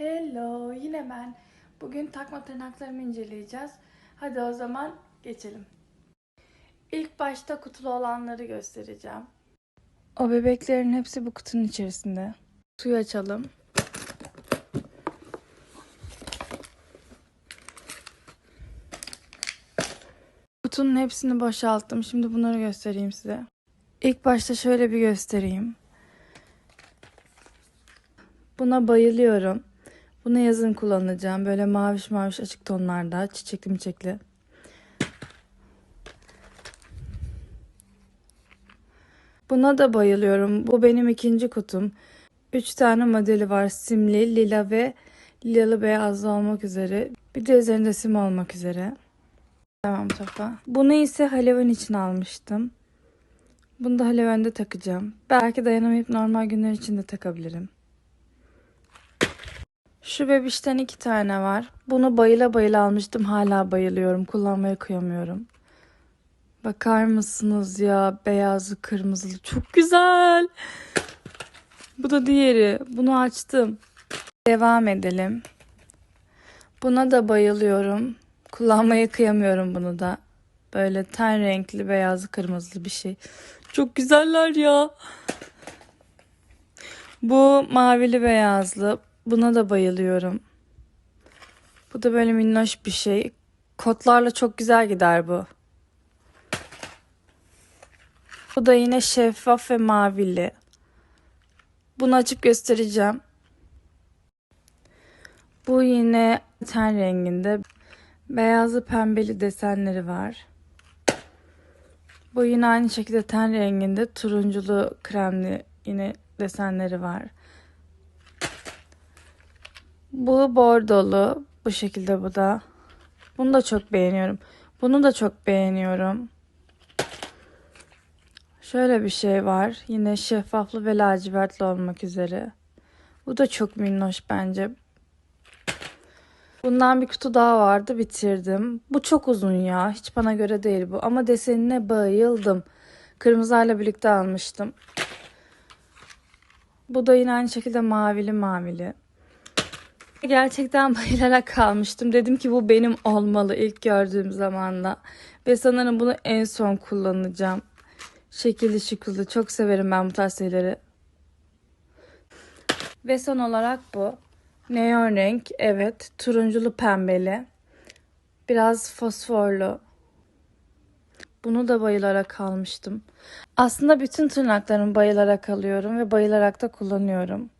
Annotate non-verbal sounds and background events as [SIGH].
Hello, yine ben. Bugün takma tırnaklarımı inceleyeceğiz. Hadi o zaman geçelim. İlk başta kutulu olanları göstereceğim. O bebeklerin hepsi bu kutunun içerisinde. Suyu açalım. Kutunun hepsini boşalttım. Şimdi bunları göstereyim size. İlk başta şöyle bir göstereyim. Buna bayılıyorum. Bunu yazın kullanacağım. Böyle maviş maviş açık tonlarda. Çiçekli miçekli. Buna da bayılıyorum. Bu benim ikinci kutum. Üç tane modeli var. Simli, lila ve lilalı beyazlı olmak üzere. Bir de üzerinde sim olmak üzere. Tamam Tofa. Bunu ise Halloween için almıştım. Bunu da Halloween'de takacağım. Belki dayanamayıp normal günler için de takabilirim. Şu bebişten iki tane var. Bunu bayıla bayıla almıştım. Hala bayılıyorum. Kullanmaya kıyamıyorum. Bakar mısınız ya? Beyazlı, kırmızılı. Çok güzel. Bu da diğeri. Bunu açtım. Devam edelim. Buna da bayılıyorum. Kullanmaya kıyamıyorum bunu da. Böyle ten renkli, beyazlı, kırmızılı bir şey. Çok güzeller ya. Bu mavili beyazlı. Buna da bayılıyorum. Bu da böyle minnoş bir şey. Kotlarla çok güzel gider bu. Bu da yine şeffaf ve mavili. Bunu açıp göstereceğim. Bu yine ten renginde. Beyazlı pembeli desenleri var. Bu yine aynı şekilde ten renginde turunculu kremli yine desenleri var. Bu bordolu. Bu şekilde bu da. Bunu da çok beğeniyorum. Bunu da çok beğeniyorum. Şöyle bir şey var. Yine şeffaflı ve lacivertli olmak üzere. Bu da çok minnoş bence. Bundan bir kutu daha vardı bitirdim. Bu çok uzun ya. Hiç bana göre değil bu. Ama desenine bayıldım. Kırmızıyla birlikte almıştım. Bu da yine aynı şekilde mavili mavili. Gerçekten [LAUGHS] bayılarak kalmıştım. Dedim ki bu benim olmalı ilk gördüğüm zamanda. Ve sanırım bunu en son kullanacağım. Şekilli şıkıllı. Çok severim ben bu tarz şeyleri. Ve son olarak bu. Neon renk. Evet. Turunculu pembeli. Biraz fosforlu. Bunu da bayılarak almıştım. Aslında bütün tırnaklarımı bayılarak alıyorum ve bayılarak da kullanıyorum.